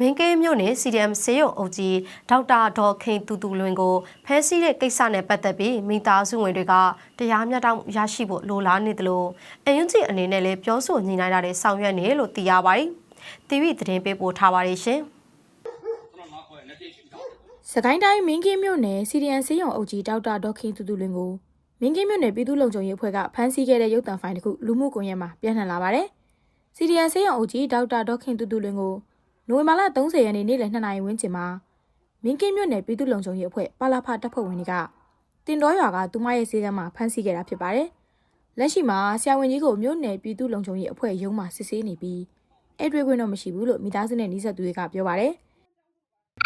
မင်းကင်းမြို့နယ် CDM ဆေးရုံအုပ်ကြီးဒေါက်တာဒေါ်ခင်တူတူလွင်ကိုဖမ်းဆီးတဲ့ကိစ္စနဲ့ပတ်သက်ပြီးမိသားစုဝင်တွေကတရားမျှတမှုရရှိဖို့လိုလားနေတယ်လို့အယွန်းကြီးအနေနဲ့လည်းပြောဆိုညှိနှိုင်းတာတွေဆောင်ရွက်နေလို့သိရပါတယ်။တီဗီသတင်းပေးပို့ထားပါတယ်ရှင်။စကိုင်းတိုင်းမင်းကင်းမြို့နယ်စီဒီအန်ဆေးရုံအုပ်ကြီးဒေါက်တာဒေါက်ခင်တူတူလွင်ကိုမင်းကင်းမြို့နယ်ပြည်သူ့လုံခြုံရေးအဖွဲ့ကဖမ်းဆီးခဲ့တဲ့ရုပ်သံဖိုင်တစ်ခုလူမှုကွန်ရက်မှာပြန့်နှံ့လာပါတယ်။စီဒီအန်ဆေးရုံအုပ်ကြီးဒေါက်တာဒေါက်ခင်တူတူလွင်ကို နိုဝင်ဘာလ30ရက်နေ့နေ့လယ်2နာရီဝန်းကျင်မှာမင်းကင်းမြို့နယ်ပြည်သူ့လုံခြုံရေးအဖွဲ့ပါလာဖတပ်ဖွဲ့ဝင်တွေကတင်တော်ရွာကသူမရဲ့ဆေးကမ်းမှာဖမ်းဆီးခဲ့တာဖြစ်ပါတယ်။လက်ရှိမှာဆရာဝန်ကြီးကိုမြို့နယ်ပြည်သူ့လုံခြုံရေးအဖွဲ့ရုံးမှာစစ်ဆေးနေပြီးအဲ့တွေ့ခွင့်တော့မရှိဘူးလို့မိသားစုနဲ့နှိဆက်သူတွေကပြောပါတယ်။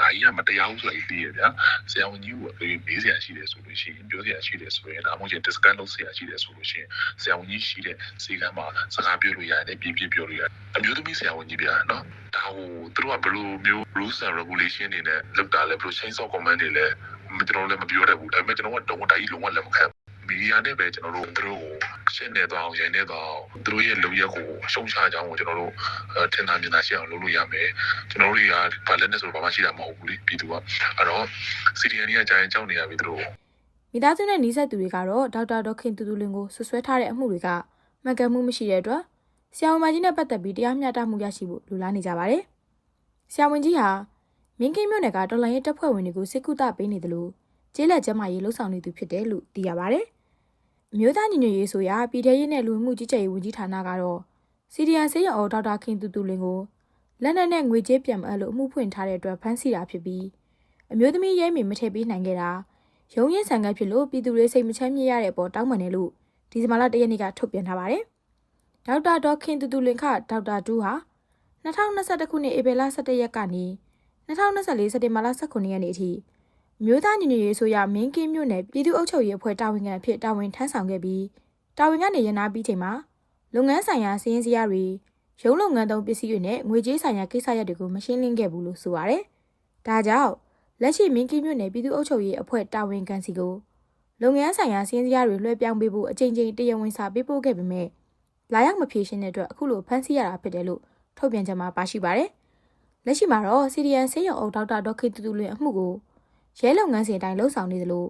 ဒါကြီးကမတရားဘူးဆိုတာကြီးသိရဗျာဆရာဝန်ကြီးကိုအပေးမေးစရာရှိတယ်ဆိုလို့ရှိရင်ပြောစရာရှိတယ်ဆိုရင်ဒါမှမဟုတ်ရင် discuss လုပ်စရာရှိတယ်ဆိုလို့ရှိရင်ဆရာဝန်ကြီးရှိတဲ့စီကံမှာစကားပြောလို့ရတယ်ပြပြပြောလို့ရတယ်အမျိုးသမီးဆရာဝန်ကြီးဗျာနော်ဒါဟိုသူတို့ကဘယ်လိုမျိုး rules and regulation တွေနဲ့လောက်တာလဲဘယ်လို change of command တွေလဲကျွန်တော်လည်းမပြောတတ်ဘူးဒါပေမဲ့ကျွန်တော်ကတော့တာကြီးလုံးဝလက်မခံ မီဒီယာနဲ့ပဲကျွန်တော်တို့သူတို့ကိုရှင်းနေတော့အောင်ရိုင်းနေတော့သူတို့ရဲ့လုံရက်ကိုရှုံချကြအောင်ကျွန်တော်တို့ထင်သာမြင်သာရှိအောင်လုပ်လို့ရမယ်ကျွန်တော်တို့တွေကဘာလဲနဲ့ဆိုတော့ဘာမှရှိတာမဟုတ်ဘူးလေပြည်သူကအဲ့တော့ CDN ကကြာရင်ကြောက်နေရပြီသူတို့မိသားစုနဲ့နှိဆက်သူတွေကတော့ဒေါက်တာဒေါက်ခင်တူတူလင်ကိုဆွဆွဲထားတဲ့အမှုတွေကမှန်ကန်မှုမရှိတဲ့အတွက်ဆရာဝန်မကြီးနဲ့ပတ်သက်ပြီးတရားမျှတမှုရရှိဖို့လိုလားနေကြပါတယ်။ဆရာဝန်ကြီးဟာမင်းကင်းမြို့နယ်ကတော်လိုင်းရဲတပ်ဖွဲ့ဝင်တွေကိုစစ်ကူတာပေးနေတယ်လို့ကျေးလက်ကျမ်းမာရေးလှုပ်ဆောင်နေသူဖြစ်တယ်လို့သိရပါတယ်။အ မျိုးသားညီညွတ်ရေးဆိုရာပြည်ထရေးနဲ့လူဝင်မှုကြီးကြပ်ရေးဝန်ကြီးဌာနကတော့စီဒီအန်ဆေးရုံအော်ဒေါက်တာခင်တူတူလင်ကိုလက်နက်နဲ့ငွေကြေးပြန်မအပ်လို့အမှုဖွင့်ထားတဲ့အတွက်ဖမ်းဆီးတာဖြစ်ပြီးအမျိုးသမီးရဲမီမထည့်ပေးနိုင်ခဲ့တာရုံးရင်ဆန်ကပ်ဖြစ်လို့ပြည်သူတွေစိတ်မချမ်းမြေ့ရတဲ့အပေါ်တောင်းပန်တယ်လို့ဒီဇင်ဘာလ၁ရက်နေ့ကထုတ်ပြန်ထားပါတယ်။ဒေါက်တာဒေါက်ခင်တူတူလင်ခဒေါက်တာတူးဟာ2021ခုနှစ်ဧပြီလ17ရက်ကနေ2024စက်တင်ဘာလ18ရက်နေ့အထိအ မျိုးသားညီညွတ်ရေးဆိုရမင်းကင်းမြို့နယ်ပြည်သူ့အုပ်ချုပ်ရေးအဖွဲ့တာဝန်ခံအဖြစ်တာဝန်ထမ်းဆောင်ခဲ့ပြီးတာဝန်ကနေရနာပြီးချိန်မှာလုပ်ငန်းဆိုင်ရာစီးရင်စရာတွေရုံးလုပ်ငန်းသုံးပစ္စည်းတွေနဲ့ငွေကြေးဆိုင်ရာကိစ္စရပ်တွေကိုမရှင်းလင်းခဲ့ဘူးလို့ဆိုပါတယ်။ဒါကြောင့်လက်ရှိမင်းကင်းမြို့နယ်ပြည်သူ့အုပ်ချုပ်ရေးအဖွဲ့တာဝန်ခံစီကိုလုပ်ငန်းဆိုင်ရာစည်းစရာတွေလွှဲပြောင်းပေးဖို့အကြိမ်ကြိမ်တရားဝင်စာပေးပို့ခဲ့ပေမဲ့လာရောက်မဖြေရှင်းတဲ့အတွက်အခုလိုဖမ်းဆီးရတာဖြစ်တယ်လို့ထုတ်ပြန်ချက်မှာပါရှိပါတယ်။လက်ရှိမှာတော့ CDN ဆေးရုံအုပ်ဒေါက်တာဒေါက်ခင်တူတူလွင်အမှုကို ရဲလုပ်ငန်းစဉ်အတိုင်းလှုပ်ဆောင်နေသလို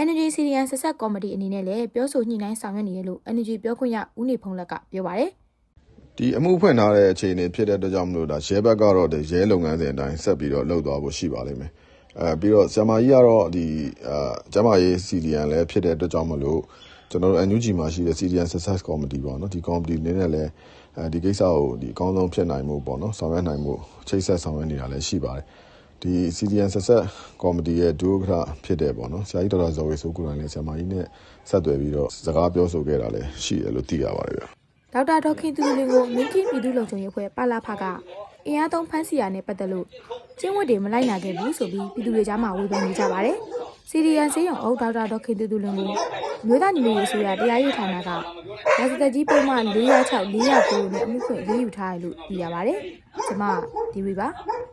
Energy CDN ဆက်ဆက်ကော်မတီအနေနဲ့လည်းပြောဆိုညှိနှိုင်းဆောင်ရွက်နေတယ်လို့ Energy ပြောခွင့်ရဦးနေဖုံးလက်ကပြောပါတယ်။ဒီအမှုဖွင့်ထားတဲ့အခြေအနေဖြစ်တဲ့အတွက်ကြောင့်မလို့ဒါရဲဘက်ကတော့ဒီရဲလုပ်ငန်းစဉ်အတိုင်းဆက်ပြီးတော့လှုပ်သွားဖို့ရှိပါလိမ့်မယ်အဲပြီးတော့ဆ iam မာကြီးကတော့ဒီအာကျမရေး CDN လည်းဖြစ်တဲ့အတွက်ကြောင့်မလို့ကျွန်တော်တို့ NUG မှာရှိတဲ့ CDN Success Committee ပေါ့နော်ဒီ committee အနေနဲ့လည်းအဲဒီကိစ္စကိုဒီအကောင်းဆုံးဖြစ်နိုင်မှုပေါ့နော်ဆောင်ရွက်နိုင်မှုချိတ်ဆက်ဆောင်ရွက်နေတာလည်းရှိပါတယ် ဒီ CDN Success Committee ရဲ့ဒုဥက္ကဋ္ဌဖြစ်တဲ့ပေါ့နော်ဆရာကြီးဒေါက်တာဇော်ဝေဆိုးကိုယ်တိုင်လည်းဆ iam မာကြီးနဲ့ဆက်သွယ်ပြီးတော့စကားပြောဆိုခဲ့တာလည်းရှိတယ်လို့သိရပါတယ်ဗျဒေါက်တာဒေါက်ခင်သူလူလင်ကိုမင်းကင်းပြည်သူ့လုံခြုံရေးအဖွဲ့ပါလာဖကအင်အားသုံးဖမ်းဆီးရနဲ့ပတ်သက်လို့ကျင်းဝတ်တွေမလိုက်နာခဲ့ဘူးဆိုပြီးပြည်သူတွေကြားမှာဝေဖန်နေကြပါတယ်။စီဒီအန်ဆေးရုံအုပ်ဒေါက်တာဒေါက်ခင်သူလူလင်ကိုမြို့သားညီမရေးဆိုရတရားရေးဌာနကရာဇသက်ကြီးပုံမှန်406 409နဲ့အမှုဖွင့်ရေးယူထားတယ်လို့သိရပါတယ်။ကျွန်မဒီဝီပါ။